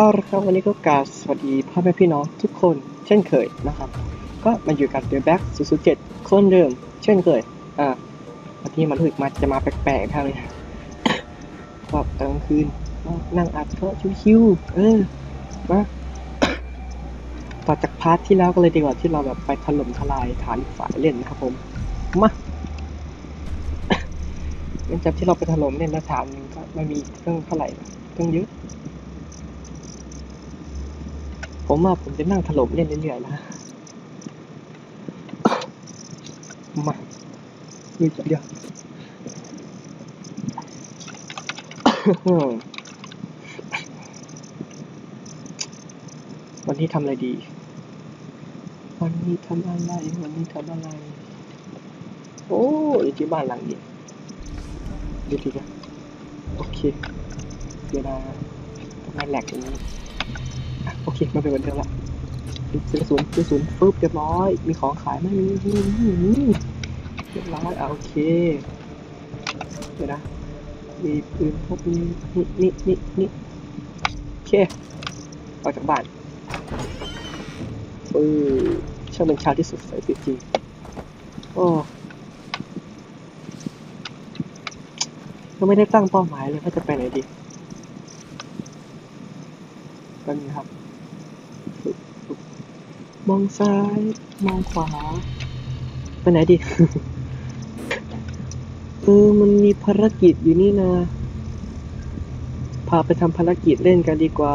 เอาละครับวันนี้ก็กาบสวัสดีพ่อแม่พี่น้องทุกคนเช่นเคยนะครับ ก็มาอยู่กับ The Back 007คนเดิม เช่นเคยอ่าวันนี้มันรู้สึกมาจะมาแปลกๆทางเลยก็กลางคืนนั่งอัดก็ชิวๆเออมาต่อจากพาร์ทที่แล้วกันเลยดีกว่าที่เราแบบไปถล่มทลายฐานฝ่ายเล่นนะครับผมมาเนื่องจากที่เราไปถล่มเล่นแล้วฐานหนึงก็ไม่มีเครื่องเท่าไหร่เครื่องเยอะ ผมว่าผมจะนั่งถล่มเล่นเรื่อยๆนะมาดูเดียววันนี้ทำอะไรดี วันนี้ทำอะไร วันนี้ทำอะไร โอ้ยที่บ้านหลังนี้ดูดีนะโอเคเวลาทำงาแหลกอย่างนี้ โอเคมาเป็นเหมือนเดิมละซื้อกระสุนซื้อกระสุนฟึบเรียบร้อย มีของขายไหมมีมีมีเรียบร้อยอะโอเค เดี๋ยวนะ มีปืนพวกนี้นี่นี่นี่นี่โอเคออกจากบ้านเออช่างเป็นชาที่สุดใสจริงโอ้ก็ไม่ได้ตั้งเป้าหมายเลยว่าจะไปไหนดีก็นี้ครับ มองซ้าย มองขวา ไปไหนดีเออ มันมีภารกิจอยู่นี่นะ พาไปทำภารกิจเล่นกันดีกว่า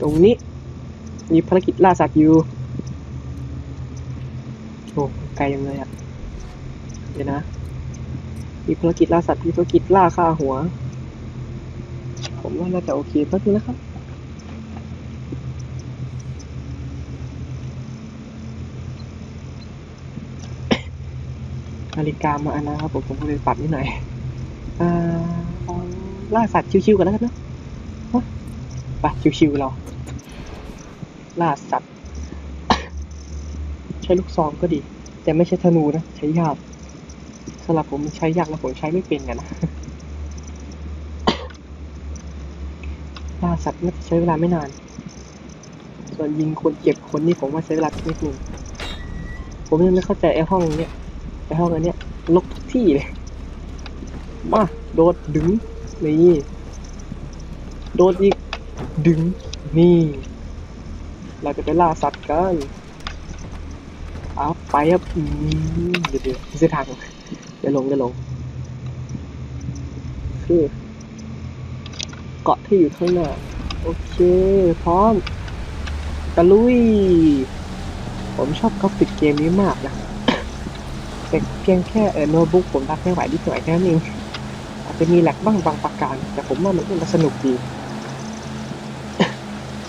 ตรงนี้ มีภารกิจล่าสัตว์อยู่ โอ้ไกลยังเลยอะ่ะ เดี๋ยวนะ มีภารกิจล่าสัตว์ มีภารกิจล่าฆ่าหัว ผมว่าน่าจะโอเคแป๊บนึงนะครับ นาฬิกามาอันนะครับผมผมก็เลยปรับนิดหน่อยอ่าล่าสัตว์ชิวๆกันแล้วกันนะฮะไปชิวๆเราล่าสัตว์ใช้ลูกซองก็ดี แต่ไม่ใช่ธนูนะ ใช้ยากสำหรับผมใช้ยากแล้วผมใช้ไม่เป็นกันนะล่าสัตว์น่ใช้เวลาไม่นาน ส่วนยิงคนเจ็บคนนี่ผมว่าใช้เวลานิดนึงผมยังไม่เข้าใจไอ้ห้องเนี้ย ไอห้องอันเนี้ยลกทุกที่เลย มา โดดดึง นี่ โดดอีก ดึง นี่ เราจะไปล่าสัตว์กันเอาไปครับอืมเดี๋ยวเดี๋ยวเส้นทางเดี๋ยวลงเดี๋ยวลง คือ เกาะที่อยู่ข้างหน้า โอเค พร้อม ตะลุย ผมชอบกราฟิกเกมนี้มากนะ แต่เพียงแค่เออโน้ตบุ๊กผมรับไม่ไหวนิดหน่อยแค่นั้นเองอาจจะมีแหลกบ้างบางประการ แต่ผมว่ามันมันสนุกดี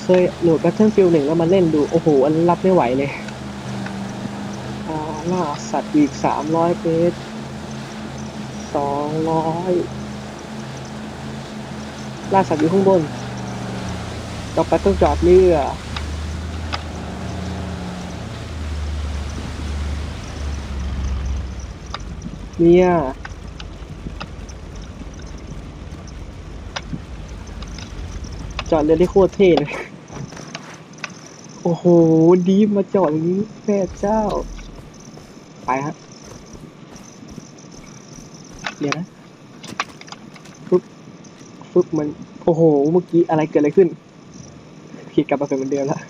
เคยโหลด Battlefield หนึ่งแล้วมาเล่นดูโอ้โหอันรับไม่ไหวเลยล่าสัตว์อีกสามร้อยเมตรสองร้อยล่าสัตว์อยู่ข้างบนต่อไปต้องจอดเรือ เนี่ยจอดเรือได้โคตรเท่เลยโอ้โห ดีมาจอดอย่างนี้แม่เจ้า ไปฮะเดี๋ยวนะฟึบฟึบมัน โอ้โห เมื่อกี้อะไรเกิดอะไรขึ้นผิดกลับมาเป็นเหมือนเดิมแล้ว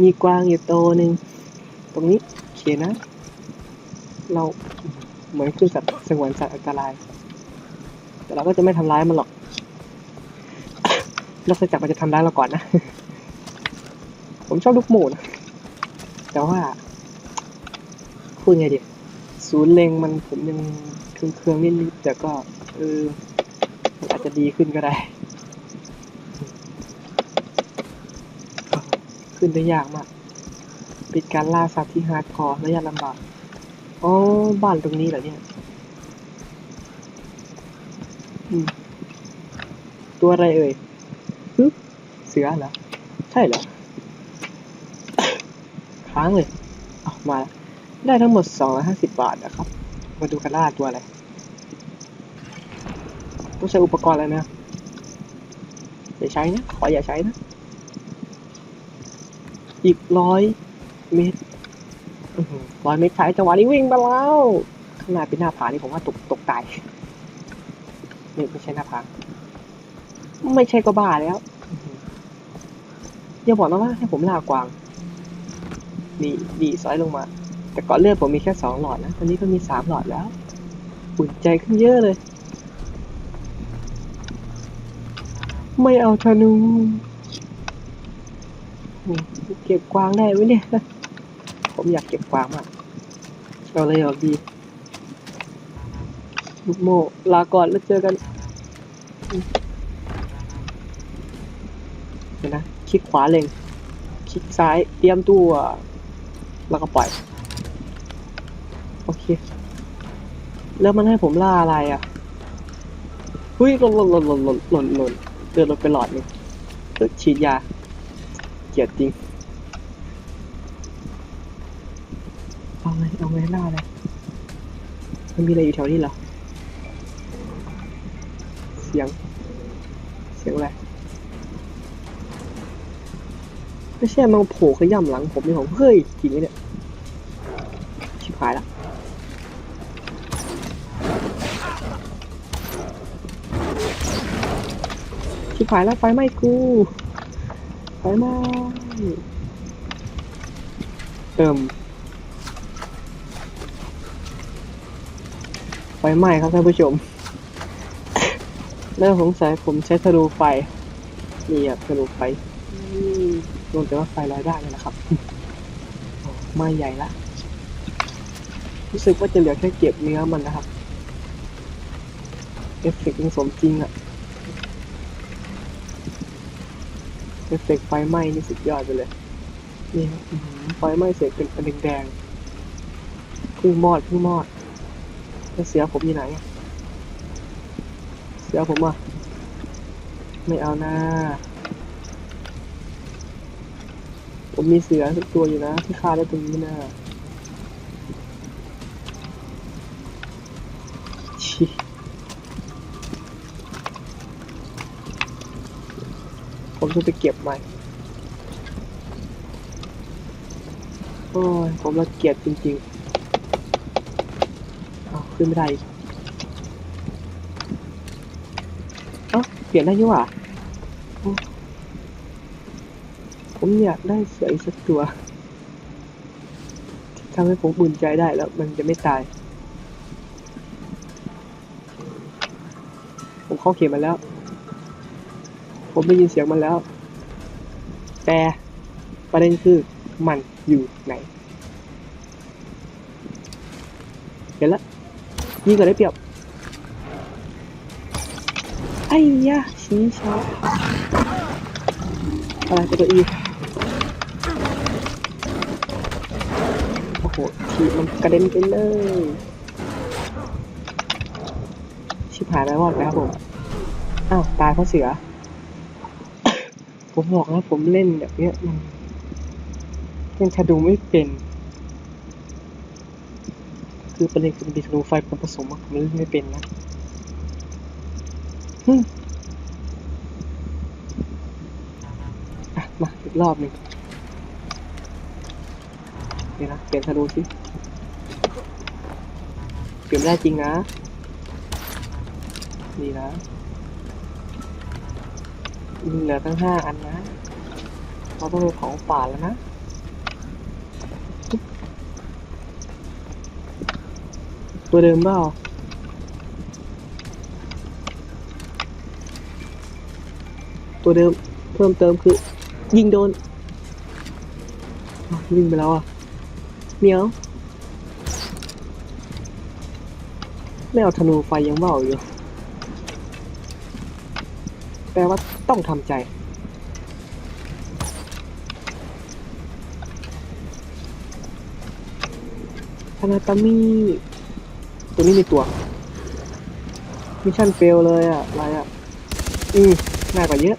มีกวางอยู่ตัวหนึ่ง ตรงนี้ โอเคนะ เรา เหมือนคือสัตว์สงวนสัตว์อันตราย แต่เราก็จะไม่ทำร้ายมันหรอกนอกจากมันจะทำร้ายเราก่อนนะ ผมชอบลูกหมูนะ แต่ว่าพูดไงดีศูนย์เลงมันผมยังเครื่องเครื่องๆนิดๆแต่ก็เออมันอาจจะดีขึ้นก็ได้ ขึ้นได้ยากมากป็นการล่าสัตว์ที่ฮาร์ดคอร์และยากลำบาก อ๋อ บ้านตรงนี้เหรอเนี่ยตัวอะไรเอ่ยฮึเสือเหรอ ใช่เหรอ ค้างเลยเอามาแล้วได้ทั้งหมด 250 บาทนะครับ มาดูกันล่าตัวอะไร ต้องใช้อุปกรณ์อะไรนะ อย่าใช้นะ ขออย่าใช้นะ อีกร้อยเมตร ร้อยเมตรใช้จังหวะนี้วิ่งไปแล้ว ข้างหน้าเป็นหน้าผานี่ผมว่าตกตกตายนี่ไม่ใช่หน้าผาไม่ใช่ก็บ้าแล้วอย่าบอกนะว่าให้ผมลากวางดีดีซอยลงมา แต่ก่อนเลือดผมมีแค่สองหลอดนะ ตอนนี้ก็มีสามหลอดแล้วอุ่นใจขึ้นเยอะเลย ไม่เอาธนูเก็บกวางได้ไหมเนี่ย ผมอยากเก็บกวางมากเอาเลยเอาดีลูกโม่ลาก่อนแล้วเจอกันเดี๋ยวนะคลิกขวาเล็งคลิกซ้ายเตรียมตัว แล้วก็ปล่อย โอเค แล้วมันให้ผมล่าอะไรอะเฮ้ยหล่นหล่นหล่นหล่นหล่นหล่นเดินลงไปหลอดนึงเกิดฉีดยา เกลียดจริง เอาไงเอาไงล่าเลยมันมีอะไรอยู่แถวนี้เหรอ เสียง เสียงอะไร ไม่ใช่มันโผล่ขย่ำหลังผมนี่ผมเฮ้ยทีนี้เนี่ย ชิบหายละชิบหายแล้วไฟไหม้กูไฟไหม้เติม ฟไหม้ครับท่านผู้ชมแล้วสงสัยผมใช้ธนูไฟนี่อะธนูไฟรวมแต่ว่าไฟลอยได้เลยนะครับไม้ใหญ่ละรู้สึกว่าจะเหลือแค่เก็บเนื้อมันนะครับเอฟเฟกต์มันสมจริงอะเอฟเฟกต์ไฟไหม้นี่สุดยอดไปเลยนี่ครับไฟไหม้เสร็จเป็นแดงๆเพิ่งมอดเพิ่งมอด เสียผมอยู่ไหน เสียผมอะ ไม่เอาหนะผมมีเสือสักตัวอยู่นะ ที่ฆ่าได้ตรงนี้นะชิผมจะไปเก็บใหม่ โอ้ย ผมละเกียดจริง ๆ ขึ้นไม่ได้เอ้าเปลี่ยนได้ยี่หว่าผมอยากได้เสืออีกสักตัวที่ทำให้ผมบุญใจได้แล้วมันจะไม่ตาย ผมเข้าเข็มมาแล้ว ผมได้ยินเสียงมันแล้ว แต่ประเด็นคือมันอยู่ไหน เห็นแล้ว ยิงก่อนได้เปรียบไอ้ยะชี้ช้าอะไรเป็นตัวอีโอ้โหทีมันกระเด็นไปเลย ชิบหายแล้วรอดแล้วครับผมอ้าวตายเพราะเสือ ผมบอกแล้วผมเล่นแบบเนี้ยมันยังชาดูไม่เป็น คือประเด็นคือมันมีธนูไฟผสมมเล่นไม่เป็นนะฮึอะมาอีกรอบหนึ่งเดี๋ยวนะเปลี่ยนธนูสิเปลี่ยนไม่ได้จริงนะนี่นะเหลือตั้งห้าอันนะ เราต้องเป็นของป่าแล้วนะ ตัวเดิมเปล่าตัวเดิมเพิ่มเติมคือ ยิงโดนวยิงไปแล้วอะเหมียวไม่เอาธนูไฟยังเบาอยู่แปลว่าต้องทำใจธนาตามี ตัวนี้มีตัวมิชชั่นเฟลเลยอะอะไรอะอืมง่ายกว่าเยอะ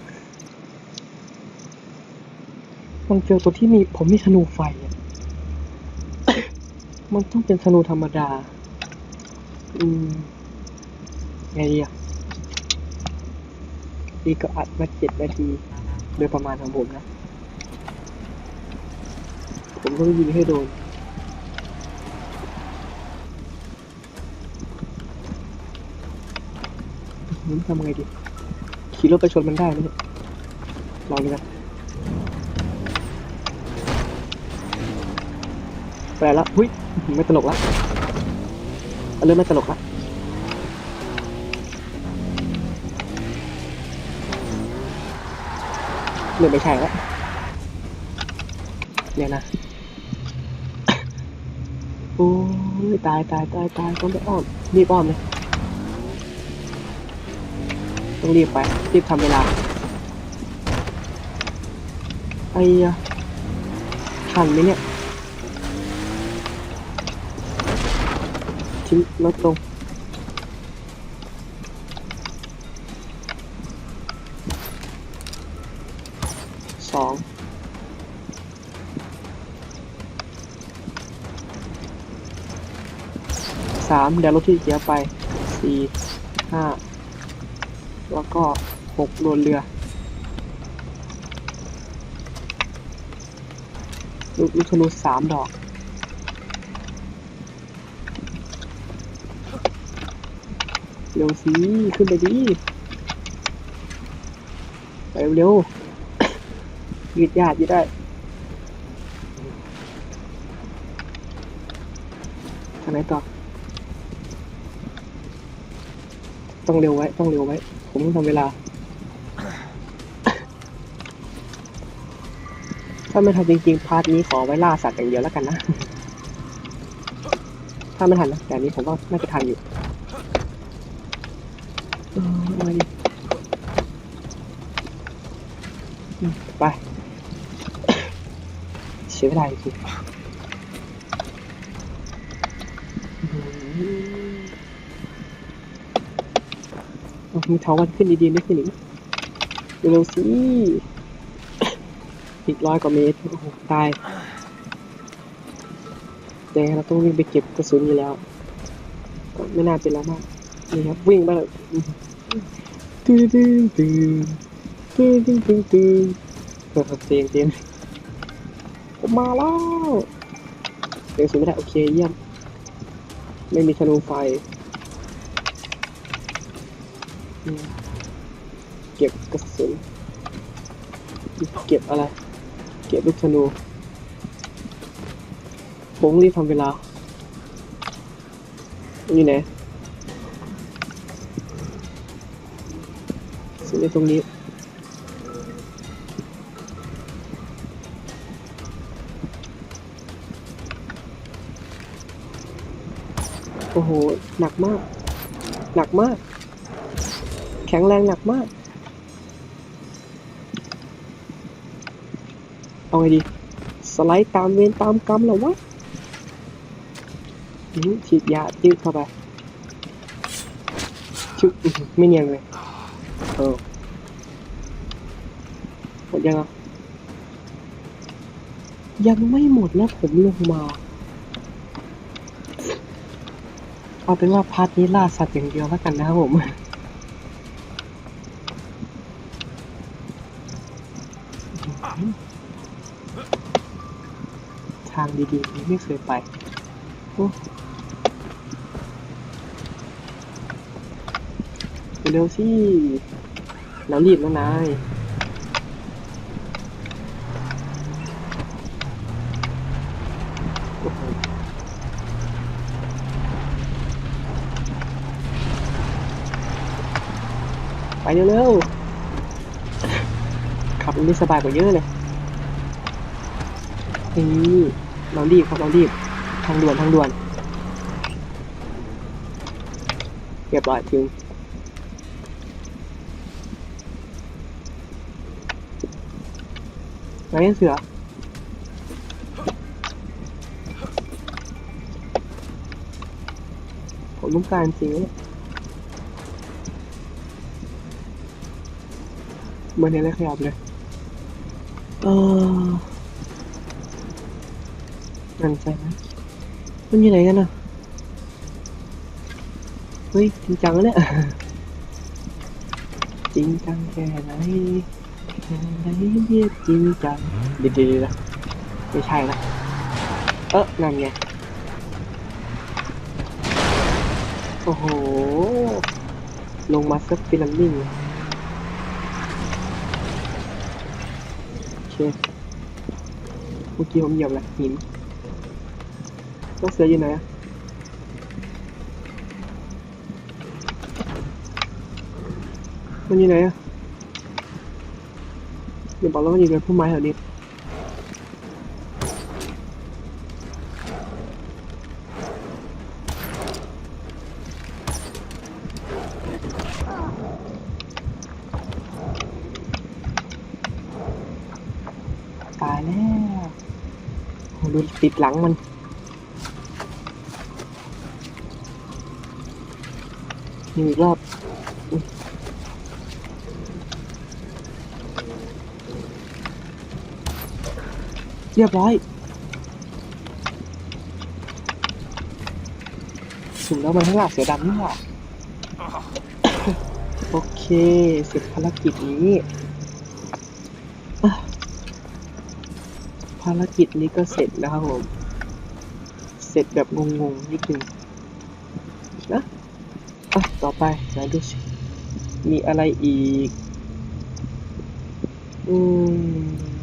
มันเจอตัวที่มีผมมีธนูไฟอะมันต้องเป็นธนูธรรมดา อืม ไงดีอะนี่ก็อัดมาเจ็ดนาที โดยประมาณของผมนะ ผมต้องยิงให้โดน มันทำไงดี ขี่รถไปชนมันได้ไหมเนี่ยลองดูนะไปแล้วหุ้ย ไม่ตลกละเริ่มไม่ตลกละเริ่มไม่ใช่ละเนี่ยนะ โอ้ยตายตายตายตายต้องไปอ้อมรีบอ้อมเลย ต้องรีบไป รีบทำเวลา ไอ้ยทันไหมเนี่ย ทิ้งรถลงสองสามเดี๋ยวรถที่เสียไปสี่ห้า แล้วก็หกโดนเรือลูกลูกธนูสามดอก เร็วสิขึ้นไปดิไปเร็วยืดยาดยู่ได้ทางไหนต่อ ต้องเร็วไว้ ต้องเร็วไว้ ผมต้องทำเวลา ถ้าไม่ทันจริงๆ พาร์ทนี้ขอไว้ล่าสัตว์อย่างเดียวแล้วกันนะ ถ้าไม่ทันนะ แต่อันนี้ผมว่าน่าจะทันอยู่เออเอาไงดีอืมไปเสียเวลาจริงๆอื มเอามีเท้าวันขึ้นดีๆไม่ขึ้นอีกเร็วสิอีกร้อยกว่าเมตรโอ้โหตายแต่เราต้องวิ่งไปเก็บกระสุนอยู่แล้ว ก็ไม่น่าเป็นแล้วมากนี่ครับวิ่งไปเลยตื้อตื้อตื้อตื้อตื้อตื้อตื้อเปิดเพลงเต็มผมมาแล้วเสียงสูงไม่ได้โอเคเยี่ยม ไม่มีธนูไฟ เก็บกระสุน เก็บอะไร เก็บลูกธนูผมรีบทำเวลา อยู่ไหนสิ่งในตรงนี้ โอ้โห หนักมาก หนักมาก ข็งแรงหนักมาก เอาไงดี สไลด์ตามเวรตามกรรมหรอวะฉีดยายืดเข้าไปชุบไม่เนียนเลย เออหมดยังอะยังไม่หมดแล้วผมลงมา เอาเป็นว่าพาร์ทนี้ล่าสัตว์อย่างเดียวแล้วกันนะครับผม ทางดีๆนี้ไม่เคยไปเร็วสิเรารีบแล้วนายไปเร็วๆขับมันได้สบายกว่าเยอะเลยนี่ เรารีบครับเรารีบทางด่วนทางด่วนเรียบร้อยถึงไหนเสือผมต้องการจริงเนี่ยเหมือนในแรกขยับเลย เออ นั่นใจไหมมันอยู่ไหนกันอะ เฮ้ย จริงจังแล้วเนี่ยจริงจังแค่ไหนแค่ไหนเรียกจริงจังเดี๋ยวเดี๋ยวเดี๋ยวนะไม่ใช่ละเออนั่นไงโอ้โห ลงมาสักฟิลันนิ่งโอเคเมื่อกี้ผมเหยียบอะหิน ต้องเสืออยู่ไหนอะมันอยู่ไหนอะเดี๋ยวบอกแล้วมันอยู่ในพุ่มไม้แถวนี้ตายแล้วดูติดหลังมัน มีรอบเรียบร้อยถึงแล้วมันข้างหลังเสือดำนี่หว่าโอเค เสร็จภารกิจนี้ภารกิจนี้ก็เสร็จแล้วครับผม เสร็จแบบงงๆนิดนึง อะต่อไปไหนดูสิ มีอะไรอีก อืม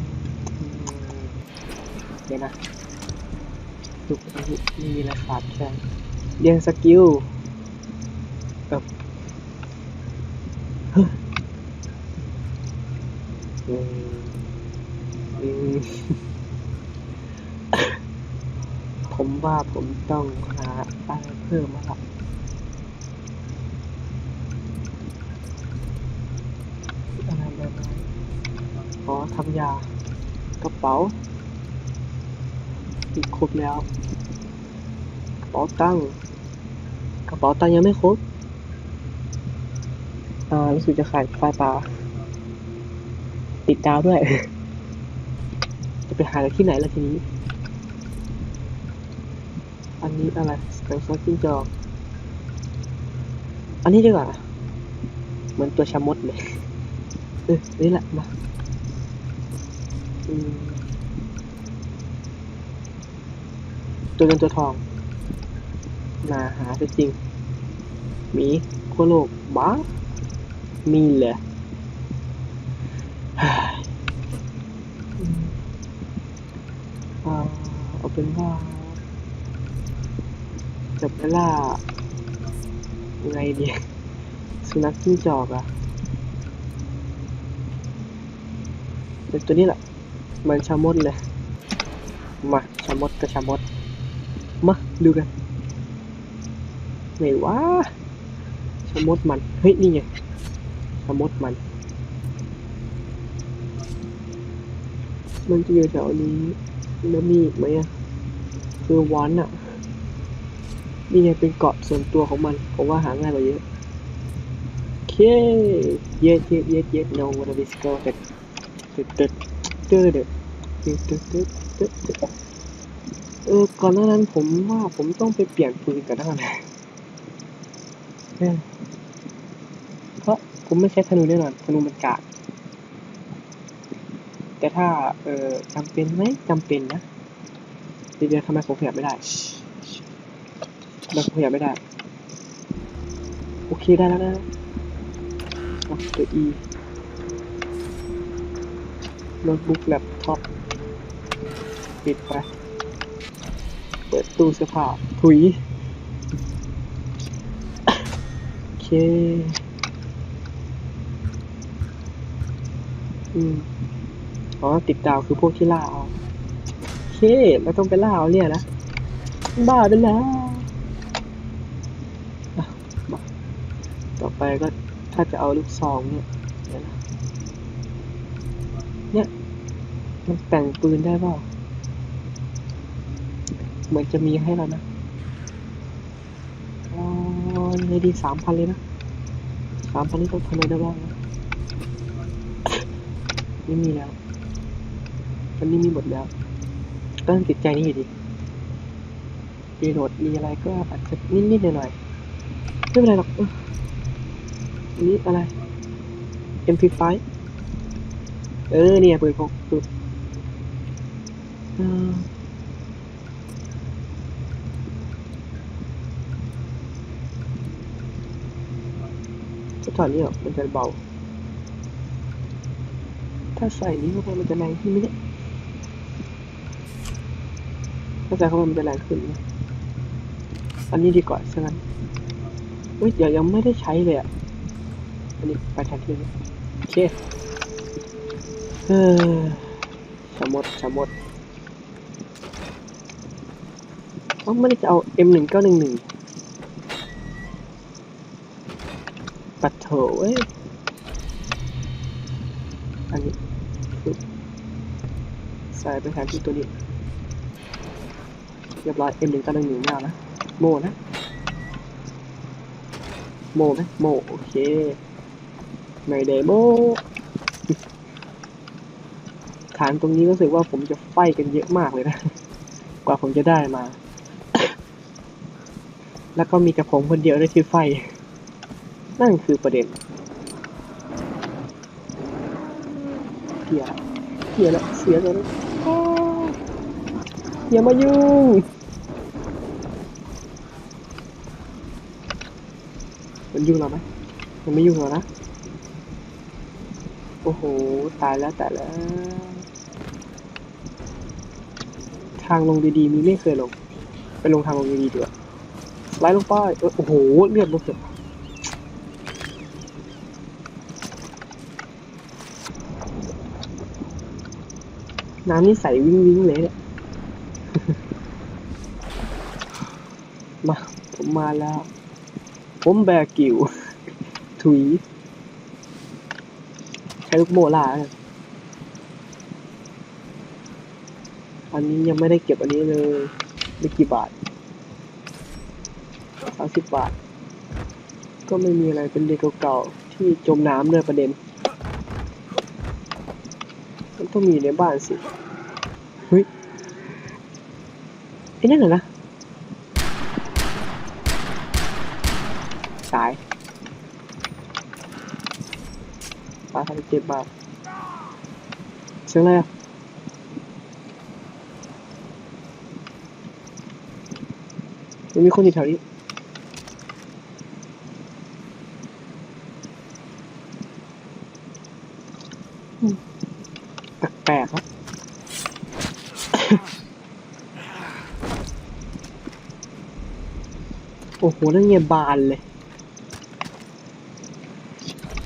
เดี๋ยวนะดูอันนี้มีอะไรขาดแคลนเรียงสกิลเอบเฮ้ยอืมอืมผมว่าผมต้องหาอะไรเพิ่มมาละอะไรแบบนั้นขอทำ ยากระเป๋าอีกครบแล้วกระเป๋าตังกระเป๋าตังยังไม่ครบอ่ารู้สึกจะขายปลาปลาติดดาวด้วย จะไปหาจากที่ไหนล่ะทีนี้ อันนี้อะไรแสงซอสจิ้งจอกอันนี้ดีกว่า เหมือนตัวชะมดเลย เออนี่แหละมา ตัวเงินตัวทองนาหาได้จริง มีโคโลกบ้ามีเหรอเฮ้ยอืมอ่าเอาเป็นว่าจะไปล่าไงเดียสุนัขจิ้งจอกอะเป็นตัวนี้แหละ มันชะมดเลย มาชะมดกับชะมด มาดูกันไหนวะชะมดมัน เฮ้ย นี่ไงชะมดมัน มันจะอยู่แถวนี้แล้วมีอีกไหมอะคือวันอะนี่ไงเป็นเกาะส่วนตัวของมันผมว่าหาง่ายกว่าเยอะโอเค เย็ดเย็ดเย็ดเย็ด no wanna be scolded ตึ๊ด ตึ๊ดตึ๊ดตึ๊ดเดตึ๊ดตึ๊ดตึ๊ดเออ ก่อนหน้านั้นผมว่าผมต้องไปเปลี่ยนปืนกันแล้วนะเพราะผมไม่ใช้ธนูแน่นอนธนูมันกากแต่ถ้า เออจำเป็นไหมจำเป็นนะ เดี๋ยวทำไมผมขยับไม่ได้เราขยับไม่ได้ โอเคได้แล้วนะอะตัว E โน้ตบุ๊กแล็ปท็อปปิดไป เปิดตู้เสื้อผ้าถุย โอเค อืมอ๋อติดดาวคือพวกที่ล่าเอา โอเคเราต้องไปล่าเอาเนี่ยนะ บ้าไปแล้ว ต่อไปก็ถ้าจะเอาลูกซองเนี่ยเดี๋ยวนะเนี่ย มันแต่งปืนได้เปล่า เหมือนจะมีให้แล้วนะอ๋อเลยดีสามพันเลยนะสามพันนี่ต้องทำอะไรได้บ้างนะไม่มีแล้ววันนี้มีหมดแล้วก็ยังติดใจนี่อยู่ดีรีโหลดมีอะไรก็อาจจะนิดๆหน่อยๆไม่เป็นไรหรอกอันนี้อะไร MP5 เออเนี่ยปืนพกปืน จะถอดนี่ออกมันจะเบา ถ้าใส่นี้เข้าไปมันจะแรงขึ้นไหมเนี่ยถ้าใส่เข้าไปมันจะแรงขึ้นไหมอันนี้ดีกว่าใช่ไหมเฮ้ยเดี๋ยวยังไม่ได้ใช้เลยอะ อันนี้ไปแทนที่เลยโอเคเออชะมดชะมด เอ้าไม่ได้จะเอา M หนึ่งเก้าหนึ่งหนึ่งปัดโถเอ้ย อันนี้ใส่ไปแทนที่ตัวนี้ เรียบร้อย M หนึ่งเก้าหนึ่งหนึ่งไม่เอานะ โมนะ โมไหมโม โอเค ไม่ได้โมฐานตรงนี้รู้สึกว่าผมจะไฟกันเยอะมากเลยนะ กว่าผมจะได้มา แล้วก็มีแต่ผมคนเดียวด้วยที่ไฟ นั่นคือประเด็นเสียเสียและเสียแล้วออย่ามายุ่งมันยุ่งเราไหมมันไม่ยุ่งเรานะ โอ้โห ตายแล้วตายแล้ว ทางลงดีๆ มีไม่เคยลง ไปลงทางลงดีๆดีกว่า ไลด์ลงไปเออโอ้โหเลือดลดเลยน้ำนี่ใสวิ่งวิ่งเลยเนี่ยมาผมมาแล้ว ผมแบกกิวถุยใช้ลูกโมล่าอันนี้ยังไม่ได้เก็บอันนี้เลย ไม่กี่บาท สามสิบบาท ก็ไม่มีอะไรเป็นเด็กเก่าๆที่จมน้ำเลยประเด็นมันต้องมีในบ้านสิเฮ้ยไอ้นั่นเหรอนะตายตาทำเจ็บบาทเสียงอะไรอะมีคนอยู่แถวนี้ อืมแปลกๆครับ โอ้โห นั่นเงียบานเลย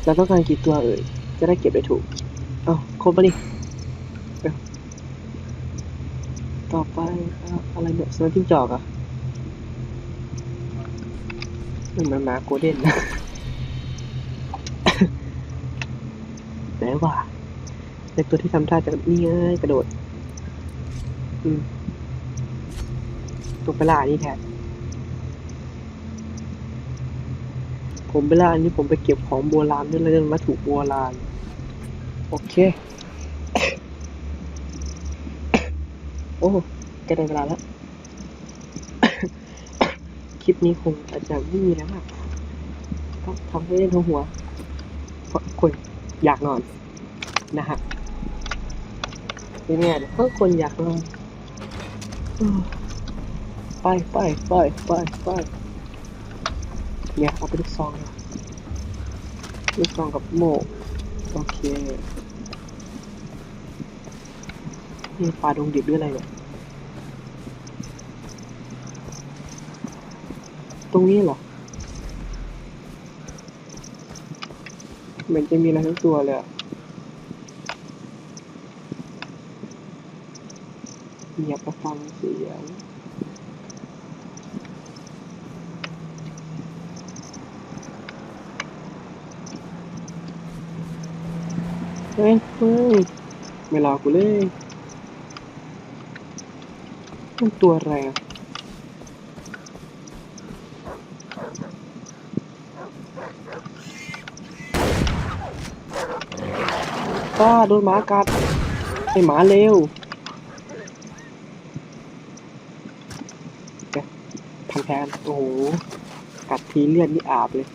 เราต้องการกี่ตัวเอ่ย จะได้เก็บได้ถูก เอาครบปะนี่ต่อไปอะไรเนี่ยสนว์จิ้งจอกรอะมันมันมาโกเด้นนะแต่ว่าในตัวที่ทำท่าจะนี่เอ้ยกระโดด อืมตัวประหลาดนี่แทน ผมเวลาอันนี้ผมไปเก็บของโบราณด้วยเรื่องวัตถุโบราณ โอเค โอ้ใกล้ได้เวลาแล้ว คลิปนี้คงอาจจะไม่มีแล้วอะต้องทำให้เล่นทั้งหัว เพราะคนอยากนอนนะฮะเป็นไงเพราะคนอยากนอนไปไปไปไปไป เนี่ยเอาไปลูกซองนะลูกซองกับโมกโอเคนี่ปลาดงดิบหรืออะไรเนี่ยตรงนี้เหรอเหมือนจะมีอะไรทั้งตัวเลยอะเงียบไปฟังเสียง เฮ้ยเฮ้ยไม่รอกูเลยมันตัวอะไรอะป้าโดนหมากัดไอหมาเร็วเดี๋ยวพันแทนโอ้โหกัดทีเลือดนี่อาบเลย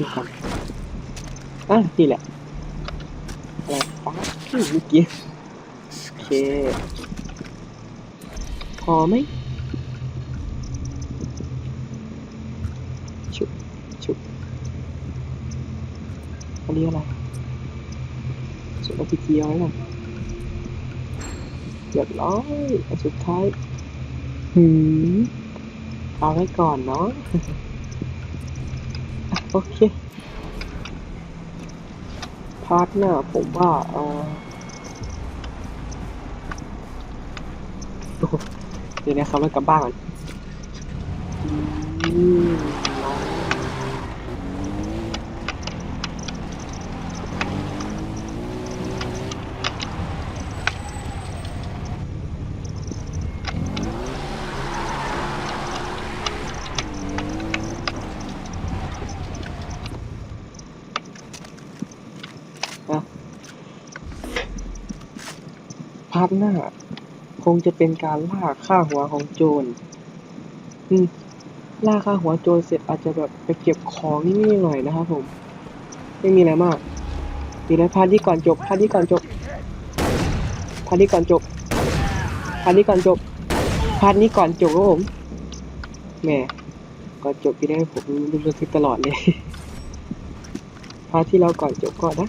ดูกัน อะนี่แหละอะไรฟ้าขึ้นเมื่อกี้โอเค พอไหมชุบชุบอันนี้อะไรชุดเอาพีจีเอาไว้ก่อนเรียบร้อยอันสุดท้ายหืมเอาไว้ก่อนเนาะอะโอเคพาร์ทเนอร์ผมว่าเออเดี๋ยวนะครับเรากลับบ้านก่อนอืมพาร์ทหน้า คงจะเป็นการล่าฆ่าหัวของโจรอืมล่าฆ่าหัวโจรเสร็จอาจจะแบบไปเก็บของนิดหน่อยนะครับผม ไม่มีอะไรมากดีนะพาร์ทที่ก่อนจบพาร์ทที่ก่อนจบพาร์ทที่ก่อนจบพาร์ทนี้ก่อนจบพาร์ทนี้ก่อนจบครับผมแหมก่อนจบพี่ได้ผมรู้สึกตลอดเลยพาร์ทที่เราก่อนจบก่อนนะ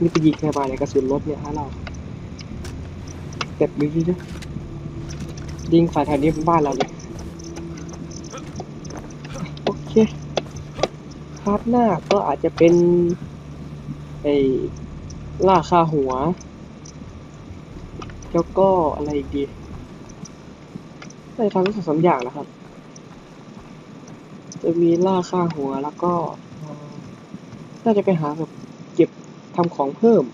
นี่ไปยิงใครมาในยกระสุนรถเนี่ยฮะเราเก็บดูดินะยิงฝ่ายแถวนี้เป็นบ้านเราเลยโอเคพาร์ทหน้าก็อาจจะเป็นไอ้ล่าคาหัว แล้วก็อะไรอีกดีน่าจะทำทั้งสองสามอย่างนะครับ จะมีล่าค่าหัวแล้วก็ น่าจะไปหาแบบ ทำของเพิ่ม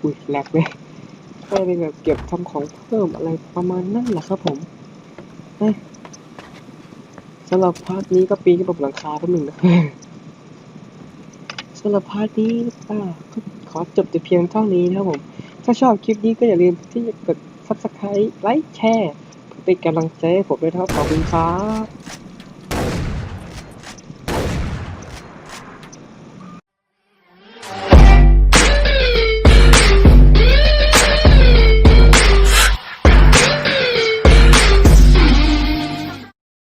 อุ้ยแหลกเลยก็จะเป็นแบบเก็บทำของเพิ่มอะไรประมาณนั้นแหละครับผมสำหรับพาร์ทนี้ก็ปีนขึ้นไปบนหลังคาแป๊บหนึงนะสำหรับพาร์ทนี้อ่าก็ขอจบแต่เพียงเท่านี้นะครับผม ถ้าชอบคลิปนี้ก็อย่าลืมที่จะกด subscribe ไลค์แชร์เพื่อเป็นกำลังใจให้ผมด้วยนะครับขอบคุณครับ